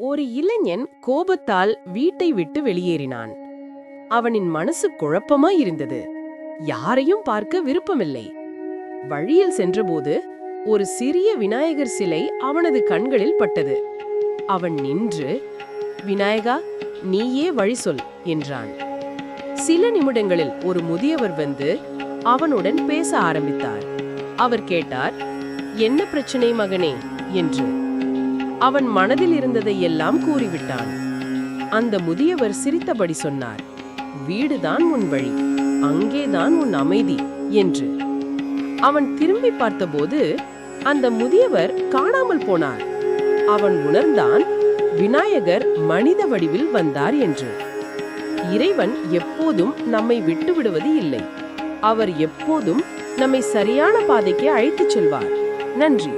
ஒரு இளைஞன் கோபத்தால் வீட்டை விட்டு வெளியேறினான். அவனின் மனசு குழப்பமா இருந்தது. யாரையும் பார்க்க விருப்பமில்லை. வழியில் சென்றபோது ஒரு சிறிய விநாயகர் சிலை அவனது கண்களில் பட்டது. அவன் நின்று விநாயகா நீயே வழி சொல் என்றான். சில நிமிடங்களில் ஒரு முதியவர் வந்து அவனுடன் பேச ஆரம்பித்தார். அவர் கேட்டார் என்ன பிரச்சனை மகனே? என்று. அவன் மனதில் இருந்ததை எல்லாம் கூறிவிட்டான். அந்த முதியவர் சிரித்தபடி சொன்னார் வீடுதான் உன் வழி அங்கேதான் உன் அமைதி என்று. அவன் திரும்பி பார்த்தபோது அந்த முதியவர் காணாமல் போனார். அவன் உணர்ந்தான் விநாயகர் மனித வடிவில் வந்தார் என்று. இறைவன் எப்போதும் நம்மை விட்டு விடுவது இல்லை. அவர் எப்போதும் நம்மை சரியான பாதைக்கு அழைத்துச் செல்வார். நன்றி.